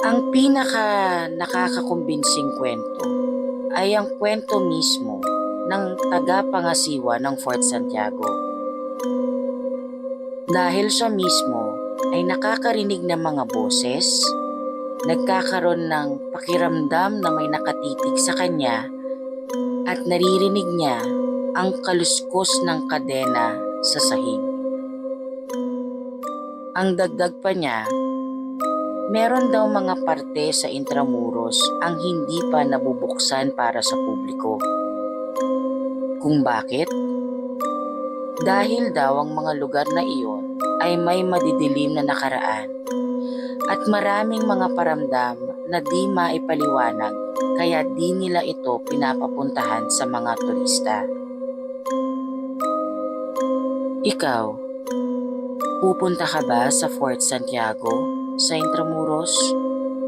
Ang pinaka nakakakumbinsing kwento ay ang kwento mismo ng tagapangasiwa ng Fort Santiago. Dahil siya mismo ay nakakarinig ng mga boses, nagkakaroon ng pakiramdam na may nakatitig sa kanya at naririnig niya ang kaluskos ng kadena sa sahig. Ang dagdag pa niya, meron daw mga parte sa Intramuros ang hindi pa nabubuksan para sa publiko. Kung bakit? Dahil daw ang mga lugar na iyon ay may madidilim na nakaraan at maraming mga paramdam na di maipaliwanag kaya di nila ito pinapapuntahan sa mga turista. Ikaw, pupunta ka ba sa Fort Santiago sa Intramuros?